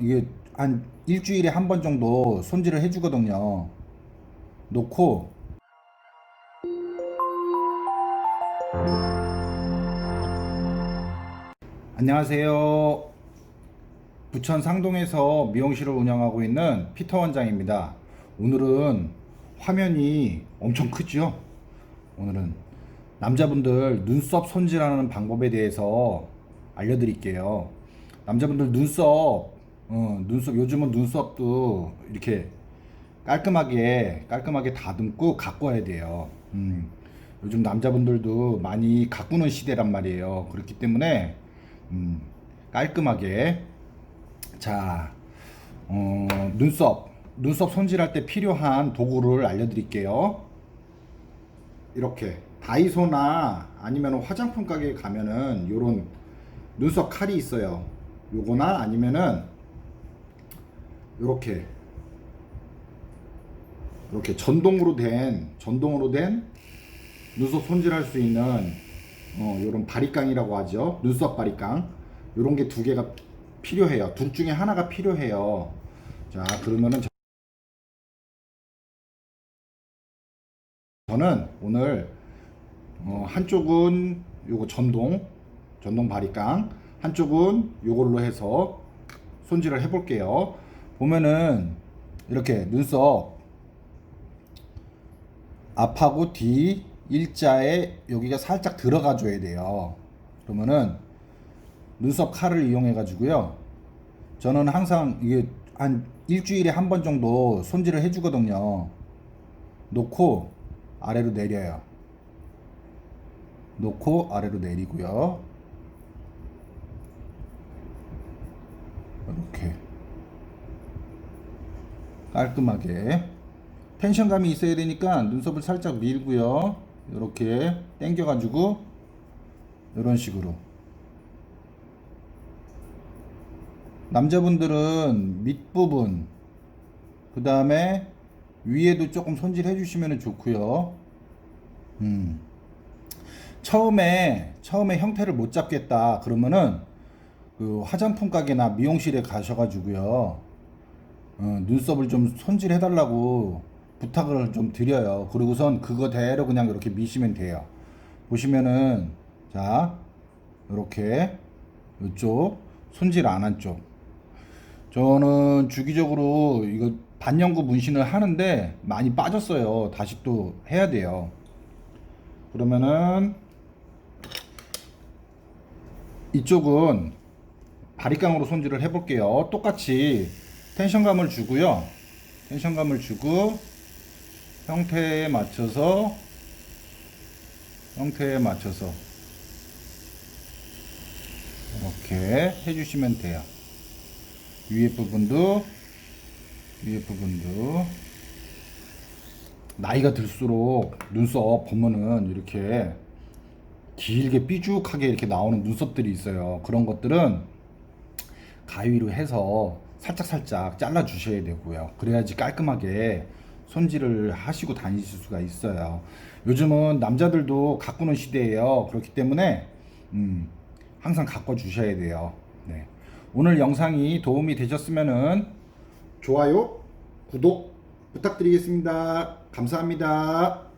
이게 한 일주일에 한 번 정도 손질을 해주거든요. 놓고 안녕하세요. 부천 상동에서 미용실을 운영하고 있는 피터 원장입니다. 오늘은 화면이 엄청 크죠? 오늘은 남자분들 눈썹 손질하는 방법에 대해서 알려드릴게요. 남자분들 눈썹, 어, 눈썹, 요즘은 눈썹도 이렇게 깔끔하게, 깔끔하게 다듬고 가꿔야 돼요. 음, 요즘 남자분들도 많이 가꾸는 시대란 말이에요. 그렇기 때문에, 음, 깔끔하게. 자, 어, 눈썹, 눈썹 손질할 때 필요한 도구를 알려드릴게요. 이렇게 다이소나 아니면 화장품 가게에 가면은 요런 눈썹 칼이 있어요. 요거나 아니면은 요렇게 이렇게 전동으로 된 전동으로 된 눈썹 손질할 수 있는 어 요런 바리깡이라고 하죠. 눈썹 바리깡. 요런 게 두 개가 필요해요. 둘 중에 하나가 필요해요. 자, 그러면은 저는 오늘 어, 한쪽은 요거 전동 전동 바리깡 한쪽은 요걸로 해서 손질을 해 볼게요 보면은 이렇게 눈썹 앞하고 뒤 일자에 여기가 살짝 들어가 줘야 돼요 그러면은 눈썹 칼을 이용해 가지고요 저는 항상 이게 한 일주일에 한 번 정도 손질을 해 주거든요 놓고 아래로 내려요. 놓고 아래로 내리고요. 이렇게 깔끔하게 텐션감이 있어야 되니까 눈썹을 살짝 밀고요. 이렇게 당겨 가지고 이런 식으로 남자분들은 밑부분 그 다음에 위에도 조금 손질해 주시면 좋고요. 음. 처음에 처음에 형태를 못 잡겠다 그러면은 그 화장품 가게나 미용실에 가셔가지고요. 어, 눈썹을 좀 손질해 달라고 부탁을 좀 드려요. 그리고선 그거대로 그냥 이렇게 미시면 돼요. 보시면은 자 이렇게 이쪽 손질 안 한 쪽. 저는 주기적으로 이거 반영구 문신을 하는데 많이 빠졌어요. 다시 또 해야 돼요. 그러면은 이쪽은 바리깡으로 손질을 해볼게요. 똑같이 텐션감을 주고요. 텐션감을 주고 형태에 맞춰서 형태에 맞춰서 이렇게 해주시면 돼요. 위에 부분도 위에 부분도 나이가 들수록 눈썹 보면은 이렇게 길게 삐죽하게 이렇게 나오는 눈썹들이 있어요. 그런 것들은 가위로 해서 살짝 살짝 잘라 주셔야 되고요. 그래야지 깔끔하게 손질을 하시고 다니실 수가 있어요. 요즘은 남자들도 가꾸는 시대예요. 그렇기 때문에 음, 항상 가꿔 주셔야 돼요. 네. 오늘 영상이 도움이 되셨으면은 좋아요, 구독 부탁드리겠습니다. 감사합니다.